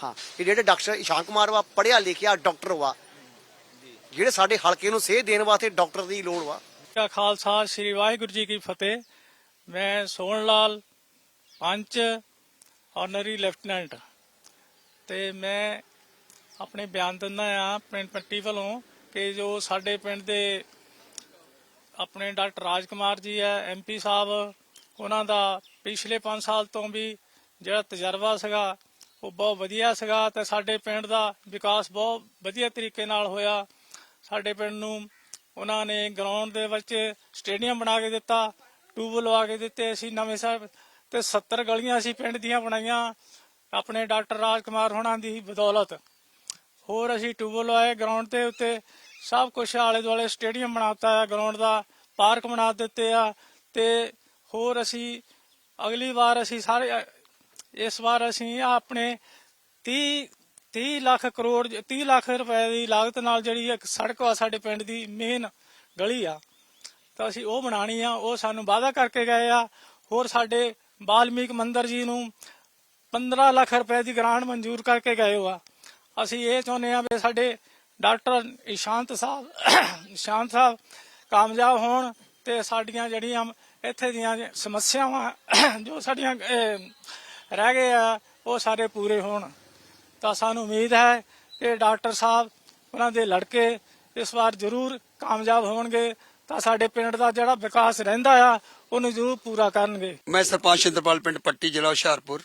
ਹਾਂ, ਇਹ ਜਿਹੜੇ ਡਾਕਟਰ ਇਸ਼ਾਨ ਕੁਮਾਰ ਵਾ ਪੜਿਆ ਲਿਖਿਆ ਡਾਕਟਰ ਵਾ। ਜਿਹੜੇ ਸਾਡੇ ਹਲਕੇ ਨੂੰ ਸੇਧ ਦੇਣ ਵਾਸਤੇ ਡਾਕਟਰ ਦੀ ਲੋੜ ਵਾ। ਕਾ ਖਾਲਸਾ, ਸ੍ਰੀ ਵਾਹਿਗੁਰੂ ਜੀ ਕੀ ਫਤਿਹ। ਮੈਂ ਸੋਹਣ ਲਾਲ ਪੰਚ ਆਨਰੀ ਲੈਫਟੀਨੈਂਟ ਤੇ ਮੈਂ ਆਪਣੇ ਬਿਆਨ ਦਿੰਦਾ ਆ ਪਿੰਡ ਪੱਟੀ ਵੱਲੋਂ ਕਿ ਜੋ ਸਾਡੇ ਪਿੰਡ ਦੇ ਆਪਣੇ ਡਾਕਟਰ ਰਾਜ ਕੁਮਾਰ ਜੀ ਹੈ ਐਮਪੀ ਸਾਹਿਬ, ਉਹਨਾਂ ਦਾ ਪਿਛਲੇ 5 ਸਾਲ ਤੋਂ ਵੀ ਜਿਹੜਾ ਤਜਰਬਾ ਸੀਗਾ, ਉਹ ਬਹੁਤ ਵਧੀਆ ਸੀਗਾ ਤੇ ਸਾਡੇ ਪਿੰਡ ਦਾ ਵਿਕਾਸ ਬਹੁਤ ਵਧੀਆ ਤਰੀਕੇ ਨਾਲ ਹੋਇਆ। ਸਾਡੇ ਪਿੰਡ ਨੂੰ ਉਹਨਾਂ ਨੇ ਗਰਾਊਂਡ ਦੇ ਵਿੱਚ ਸਟੇਡੀਅਮ ਬਣਾ ਕੇ ਦਿੱਤਾ ਟੂਬ ਲਵਾ ਕੇ ਦਿੱਤੇ ਅਸੀਂ ਨਵੇਂ ਸਾਹਿਬ ਤੇ 70 ਗਲੀਆਂ ਅਸੀਂ ਪਿੰਡ ਦੀਆਂ ਬਣਾਈਆਂ। ਆਪਣੇ ਡਾਕਟਰ ਰਾਜ ਕੁਮਾਰ ਹੋਣਾ ਦੀ ਬਦੌਲਤ ਹੋਰ ਅਸੀਂ ਟਿਊਬਲ ਆਏ ਗਰਾਊਂਡ ਦੇ ਉੱਤੇ। ਸਭ ਕੁਝ ਆਲੇ ਦੁਆਲੇ ਸਟੇਡੀਅਮ ਬਣਾਤਾ ਹੈ ਗਰਾਊਂਡ ਦਾ ਪਾਰਕ ਬਣਾ ਦਿੱਤੇ ਆ। ਤੇ ਹੋਰ ਅਸੀਂ ਅਗਲੀ ਵਾਰ ਅਸੀਂ ਸਾਰੇ, ਇਸ ਵਾਰ ਅਸੀਂ ਆਪਣੇ 30 30 ਲੱਖ ਕਰੋੜ 30 ਲੱਖ ਰੁਪਏ ਦੀ ਲਾਗਤ ਨਾਲ ਜਿਹੜੀ ਇੱਕ ਸੜਕ ਆ ਸਾਡੇ ਪਿੰਡ ਦੀ ਮੇਨ ਗਲੀ ਆ, ਤਾਂ ਅਸੀਂ ਉਹ ਬਣਾਣੀ ਆ। ਉਹ ਸਾਨੂੰ ਵਾਅਦਾ ਕਰਕੇ ਗਏ ਆ। ਹੋਰ ਸਾਡੇ ਬਾਲਮੀਕ ਮੰਦਰ ਜੀ ਨੂੰ 15 ਲੱਖ ਰੁਪਏ ਦੀ ਗ੍ਰਾਂਟ ਮਨਜ਼ੂਰ ਕਰਕੇ ਗਏ ਆ। ਅਸੀਂ ਇਹ ਚਾਹੁੰਦੇ ਹਾਂ ਵੀ ਸਾਡੇ ਡਾਕਟਰ ਇਸ਼ਾਂਤ ਸਾਹਿਬ ਇਸ਼ਾਂਤ ਸਾਹਿਬ ਕਾਮਯਾਬ ਹੋਣ ਤੇ ਸਾਡੀਆਂ ਜਿਹੜੀਆਂ ਇੱਥੇ ਦੀਆਂ ਸਮੱਸਿਆਵਾਂ ਜੋ ਸਾਡੀਆਂ ਰਹਿ ਗਏ ਆ, ਉਹ ਸਾਰੇ ਪੂਰੇ ਹੋਣ। ਤਾਂ ਸਾਨੂੰ ਉਮੀਦ ਹੈ ਕਿ ਡਾਕਟਰ ਸਾਹਿਬ ਉਹਨਾਂ ਦੇ ਲੜਕੇ ਇਸ ਵਾਰ ਜ਼ਰੂਰ ਕਾਮਯਾਬ ਹੋਣਗੇ। ਤਾਂ ਸਾਡੇ ਪਿੰਡ ਦਾ ਜਿਹੜਾ ਵਿਕਾਸ ਰਹਿੰਦਾ ਆ, ਉਹਨੂੰ ਜ਼ਰੂਰ ਪੂਰਾ ਕਰਨਗੇ। ਮੈਂ ਸਰਪੰਚ ਸ਼ਿੰਦਰਪਾਲ ਪਿੰਡ ਪੱਟੀ ਜ਼ਿਲ੍ਹਾ ਹੁਸ਼ਿਆਰਪੁਰ।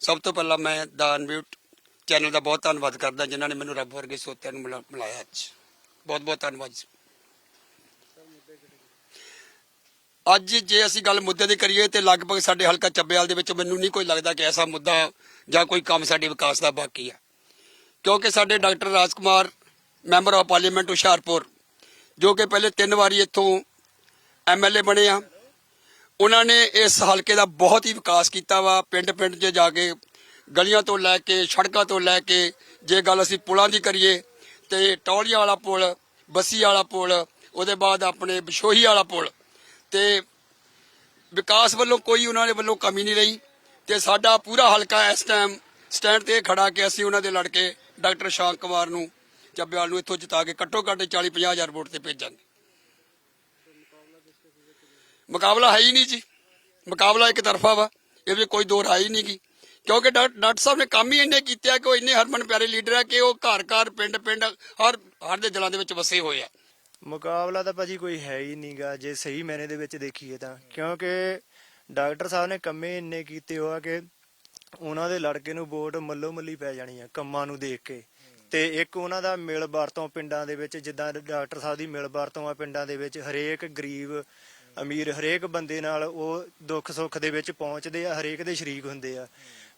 ਸਭ ਤੋਂ ਪਹਿਲਾਂ ਮੈਂ ਦਾ ਅਨਮਿਊਟ ਚੈਨਲ ਦਾ ਬਹੁਤ ਧੰਨਵਾਦ ਕਰਦਾ, ਜਿਨ੍ਹਾਂ ਨੇ ਮੈਨੂੰ ਰੱਬ ਵਰਗੇ ਸੋਤਿਆਂ ਨੂੰ ਮਿਲਾ- ਮਿਲਾਇਆ ਅੱਜ। ਬਹੁਤ ਬਹੁਤ ਧੰਨਵਾਦ ਜੀ। ਅੱਜ ਜੇ ਅਸੀਂ ਗੱਲ ਮੁੱਦੇ ਦੀ ਕਰੀਏ ਤੇ ਲਗਭਗ ਸਾਡੇ ਹਲਕਾ ਚੱਬੇਵਾਲ ਦੇ ਵਿੱਚ ਮੈਨੂੰ ਨਹੀਂ ਕੋਈ ਲੱਗਦਾ ਕਿ ਐਸਾ ਮੁੱਦਾ ਜਾਂ ਕੋਈ ਕੰਮ ਸਾਡੇ ਵਿਕਾਸ ਦਾ ਬਾਕੀ ਹੈ ਕਿਉਂਕਿ ਸਾਡੇ doctor Rajkumar, member of parliament Hoshiarpur, ਜੋ ਕਿ ਪਹਿਲੇ ਤਿੰਨ ਵਾਰੀ ਇੱਥੋਂ ਐਮਐਲਏ ਬਣੇ ਆ, ਉਹਨਾਂ ਨੇ ਇਸ ਹਲਕੇ ਦਾ ਬਹੁਤ ਹੀ ਵਿਕਾਸ ਕੀਤਾ ਵਾ। ਪਿੰਡ ਪਿੰਡ 'ਚ ਜਾ ਕੇ ਗਲੀਆਂ ਤੋਂ ਲੈ ਕੇ, ਸੜਕਾਂ ਤੋਂ ਲੈ ਕੇ, ਜੇ ਗੱਲ ਅਸੀਂ ਪੁਲਾਂ ਦੀ ਕਰੀਏ, ਤੇ ਟੌਲੀਆਂ ਵਾਲਾ ਪੁਲ, ਬੱਸੀ ਵਾਲਾ ਪੁਲ, ਉਹਦੇ ਬਾਅਦ ਆਪਣੇ ਬਿਸ਼ੋਹੀ ਵਾਲਾ ਪੁਲ, ਤੇ ਵਿਕਾਸ ਵੱਲੋਂ ਕੋਈ ਉਹਨਾਂ ਦੇ ਵੱਲੋਂ ਕਮੀ ਨਹੀਂ ਰਹੀ, ਤੇ ਸਾਡਾ ਪੂਰਾ ਹਲਕਾ ਇਸ ਟਾਈਮ ਸਟੈਂਡ ਤੇ ਖੜਾ ਕੇ ਅਸੀਂ ਉਹਨਾਂ ਦੇ ਲੜਕੇ ਡਾਕਟਰ ਸ਼ਾਂਕ ਕੁਮਾਰ ਨੂੰ ਚੱਬੇਵਾਲ ਨੂੰ ਇੱਥੋਂ ਜਿਤਾ ਕੇ ਘੱਟੋ ਘੱਟ 40 50 ਹਜ਼ਾਰ ਵੋਟ ਤੇ ਭੇਜਾਂਗੇ। ਮੁਕਾਬਲਾ ਹੈ ਹੀ ਨਹੀਂ ਜੀ। ਮੁਕਾਬਲਾ ਇੱਕ ਤਰਫਾ ਵਾ ਇਹ ਵੀ ਕੋਈ ਦੋ ਰਾਏ ਨਹੀਂ ਗੀ। ਕਿਉਂਕਿ ਡਾ- ਡਾਕਟਰ ਸਾਹਿਬ ਨੇ ਕੰਮ ਹੀ ਇੰਨੇ ਕੀਤੇ ਕਿ ਉਹ ਇੰਨੇ ਹਰਮਨ ਪਿਆਰੇ ਲੀਡਰ ਆ ਕਿ ਉਹ ਘਰ ਘਰ, ਪਿੰਡ ਪਿੰਡ, ਹਰ ਹਰ ਦੇ ਦਿਲਾਂ ਦੇ ਵਿੱਚ ਵਸੇ ਹੋਏ ਆ। ਮੁਕਾਬਲਾ ਤਾਂ ਭਾਜੀ ਕੋਈ ਹੈ ਹੀ ਨਹੀਂਗਾ, ਜੇ ਸਹੀ ਮੈਨੇ ਦੇ ਵਿੱਚ ਦੇਖੀਏ ਤਾਂ। ਕਿਉਂਕਿ ਡਾਕਟਰ ਸਾਹਿਬ ਨੇ ਕੰਮੇ ਇੰਨੇ ਕੀਤੇ ਹੋ ਕਿ ਉਹਨਾਂ ਦੇ ਲੜਕੇ ਨੂੰ ਵੋਟ ਮੱਲੋ ਮੱਲੀ ਪੈ ਜਾਣੀ ਆ ਕੰਮਾਂ ਨੂੰ ਦੇਖ ਕੇ। ਤੇ ਇੱਕ ਉਹਨਾਂ ਦਾ ਮਿਲ ਵਰਤੋਂ ਪਿੰਡਾਂ ਦੇ ਵਿੱਚ, ਜਿੱਦਾਂ ਡਾਕਟਰ ਸਾਹਿਬ ਦੀ ਮਿਲ ਵਰਤੋਂ ਆ ਪਿੰਡਾਂ ਦੇ ਵਿੱਚ, ਹਰੇਕ ਗਰੀਬ ਅਮੀਰ ਹਰੇਕ ਬੰਦੇ ਨਾਲ ਉਹ ਦੁੱਖ ਸੁੱਖ ਦੇ ਵਿੱਚ ਪਹੁੰਚਦੇ ਆ, ਹਰੇਕ ਦੇ ਸ਼ਰੀਕ ਹੁੰਦੇ ਆ।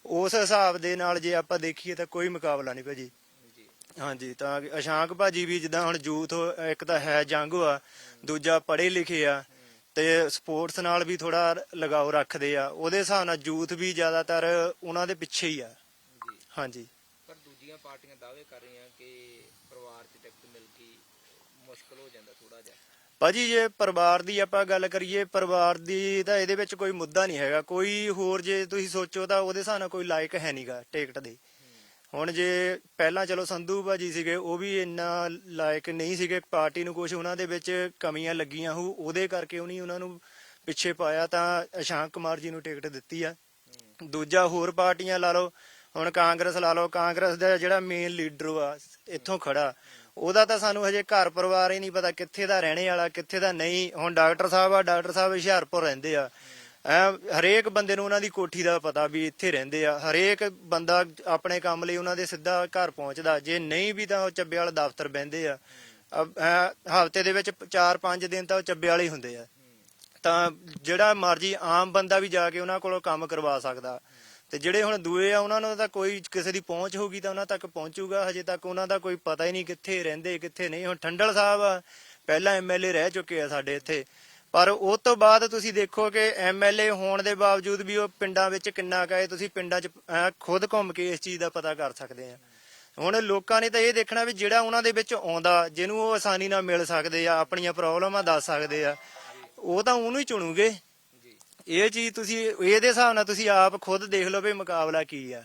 ਉਸ ਹਿਸਾਬ ਦੇ ਨਾਲ ਜੇ ਆਪਾਂ ਦੇਖੀਏ ਤਾਂ ਕੋਈ ਮੁਕਾਬਲਾ ਨਹੀਂ ਭਾਜੀ। ਹਾਂਜੀ, ਤਾਂ ਕਿ ਅਸ਼ਾਂਕ ਭਾਜੀ ਵੀ ਜਿੱਦਾਂ ਹੁਣ ਯੂਥ ਇੱਕ ਤਾਂ ਹੈ ਜੰਗ ਆ, ਦੂਜਾ ਪੜ੍ਹੇ ਲਿਖੇ ਆ, ਤੇ ਸਪੋਰਟਸ ਨਾਲ ਵੀ ਥੋੜਾ ਲਗਾਓ ਰੱਖਦੇ ਆ। ਉਹਦੇ ਹਿਸਾਬ ਨਾਲ ਯੂਥ ਵੀ ਜ਼ਿਆਦਾਤਰ ਉਹਨਾਂ ਦੇ ਪਿੱਛੇ ਹੀ ਆ। ਹਾਂਜੀ। ਪਰ ਦੂਜੀਆਂ ਪਾਰਟੀਆਂ ਦਾਅਵੇ ਕਰ ਰਹੀਆਂ ਕਿ ਪਰਿਵਾਰ 'ਚ ਟਿਕਟ ਮਿਲ ਗਈ ਮੁਸ਼ਕਲ ਹੋ ਜਾਂਦਾ ਥੋੜਾ ਜਿਹਾ। ਭਾਜੀ, ਜੇ ਪਰਿਵਾਰ ਦੀ ਆਪਾਂ ਗੱਲ ਕਰੀਏ, ਪਰਿਵਾਰ ਦੀ ਤਾਂ ਇਹਦੇ ਵਿੱਚ ਕੋਈ ਮੁੱਦਾ ਨਹੀਂ ਹੈਗਾ। ਕੋਈ ਹੋਰ ਜੇ ਤੁਸੀਂ ਸੋਚੋ ਤਾਂ ਉਹਦੇ ਹਿਸਾਬ ਨਾਲ ਕੋਈ ਲਾਇਕ ਹੈ ਨਹੀਂਗਾ ਟਿਕਟ ਦੇ। ਹੁਣ ਜੇ ਪਹਿਲਾਂ ਚਲੋ ਸੰਧੂ ਭਾਜੀ ਸੀਗੇ, ਉਹ ਵੀ ਇੰਨਾ ਲਾਇਕ ਨਹੀਂ ਸੀਗੇ। ਪਾਰਟੀ ਨੂੰ ਕੁਝ ਉਹਨਾਂ ਦੇ ਵਿੱਚ ਕਮੀਆਂ ਲੱਗੀਆਂ ਹੋ ਉਹਦੇ ਕਰਕੇ ਉਹਨੇ ਉਹਨਾਂ ਨੂੰ ਪਿੱਛੇ ਪਾਇਆ ਤਾਂ ਅਸ਼ਾਂਕ ਕੁਮਾਰ ਜੀ ਨੂੰ ਟਿਕਟ ਦਿੱਤੀ ਆ। ਦੂਜਾ ਹੋਰ ਪਾਰਟੀਆਂ ਲਾ ਲਓ, ਹੁਣ ਕਾਂਗਰਸ ਲਾ ਲਓ। ਕਾਂਗਰਸ ਦਾ ਜਿਹੜਾ ਮੇਨ ਲੀਡਰ ਆ ਇੱਥੋਂ ਖੜਾ। ਉਹਦਾ ਤਾਂ ਸਾਨੂੰ ਹਜੇ ਘਰ ਪਰਿਵਾਰ ਹੀ ਨਹੀਂ ਪਤਾ ਕਿੱਥੇ ਦਾ ਰਹਿਣੇ ਵਾਲਾ, ਕਿੱਥੇ ਦਾ ਨਹੀਂ। ਹੁਣ ਡਾਕਟਰ ਸਾਹਿਬ ਆ, ਡਾਕਟਰ ਸਾਹਿਬ ਹੁਸ਼ਿਆਰਪੁਰ ਰਹਿੰਦੇ ਆ। ਹਰੇਕ ਬੰਦੇ ਨੂੰ ਉਹਨਾਂ ਦੀ ਕੋਠੀ ਦਾ ਪਤਾ ਵੀ ਇੱਥੇ ਰਹਿੰਦੇ ਆ। ਹਰੇਕ ਬੰਦਾ ਆਪਣੇ ਕੰਮ ਲਈ ਉਹਨਾਂ ਦੇ ਸਿੱਧਾ ਘਰ ਪਹੁੰਚਦਾ। ਜੇ ਨਹੀਂ ਵੀ ਤਾਂ ਉਹ ਚੱਬੇ ਵਾਲਾ ਦਫ਼ਤਰ ਬਹਿੰਦੇ ਆ। ਹਫ਼ਤੇ ਦੇ ਵਿੱਚ 4-5 ਦਿਨ ਤਾਂ ਉਹ ਚੱਬੇ ਵਾਲੇ ਹੀ ਹੁੰਦੇ ਆ। ਤਾਂ ਜਿਹੜਾ ਮਰਜ਼ੀ ਆਮ ਬੰਦਾ ਵੀ ਜਾ ਕੇ ਉਹਨਾਂ ਕੋਲੋਂ ਕੰਮ ਕਰਵਾ ਸਕਦਾ। ਤੇ ਜਿਹੜੇ ਹੁਣ ਦੂਏ ਆ ਉਹਨਾਂ ਨੂੰ ਤਾਂ ਕੋਈ ਕਿਸੇ ਦੀ ਪਹੁੰਚ ਹੋਊਗੀ ਤਾਂ ਉਹਨਾਂ ਤੱਕ ਪਹੁੰਚੂਗਾ। ਹਜੇ ਤੱਕ ਉਹਨਾਂ ਦਾ ਕੋਈ ਪਤਾ ਹੀ ਨਹੀਂ ਕਿੱਥੇ ਰਹਿੰਦੇ ਕਿੱਥੇ ਨਹੀਂ। ਹੁਣ ਠੰਡਲ ਸਾਹਿਬ ਆ, ਪਹਿਲਾਂ ਐਮਐਲਏ ਰਹਿ ਚੁੱਕੇ ਆ ਸਾਡੇ ਇੱਥੇ। ਪਰ ਉਸ ਤੋਂ ਬਾਅਦ ਤੁਸੀਂ ਦੇਖੋ ਕਿ ਐਮਐਲਏ ਹੋਣ ਦੇ ਬਾਵਜੂਦ ਵੀ ਉਹ ਪਿੰਡਾਂ ਵਿੱਚ ਕਿੰਨਾ ਕਹੇ ਤੁਸੀਂ ਪਿੰਡਾਂ 'ਚ ਐਂ ਖੁਦ ਘੁੰਮ ਕੇ ਇਸ ਚੀਜ਼ ਦਾ ਪਤਾ ਕਰ ਸਕਦੇ ਆ। ਹੁਣ ਲੋਕਾਂ ਨੇ ਤਾਂ ਇਹ ਦੇਖਣਾ ਵੀ ਜਿਹੜਾ ਉਹਨਾਂ ਦੇ ਵਿੱਚ ਆਉਂਦਾ ਜਿਹਨੂੰ ਉਹ ਆਸਾਨੀ ਨਾਲ ਮਿਲ ਸਕਦੇ ਆ ਆਪਣੀਆਂ ਪ੍ਰੋਬਲਮਾਂ ਦੱਸ ਸਕਦੇ ਆ। ਉਹ ਤਾਂ ਉਹਨੂੰ ਹੀ ਚੁਣੂਗੇ। ਇਹ ਚੀਜ਼ ਤੁਸੀਂ ਇਹਦੇ ਹਿਸਾਬ ਨਾਲ ਤੁਸੀਂ ਆਪ ਖੁਦ ਦੇਖ ਲਓ ਵੀ ਮੁਕਾਬਲਾ ਕੀ ਆ।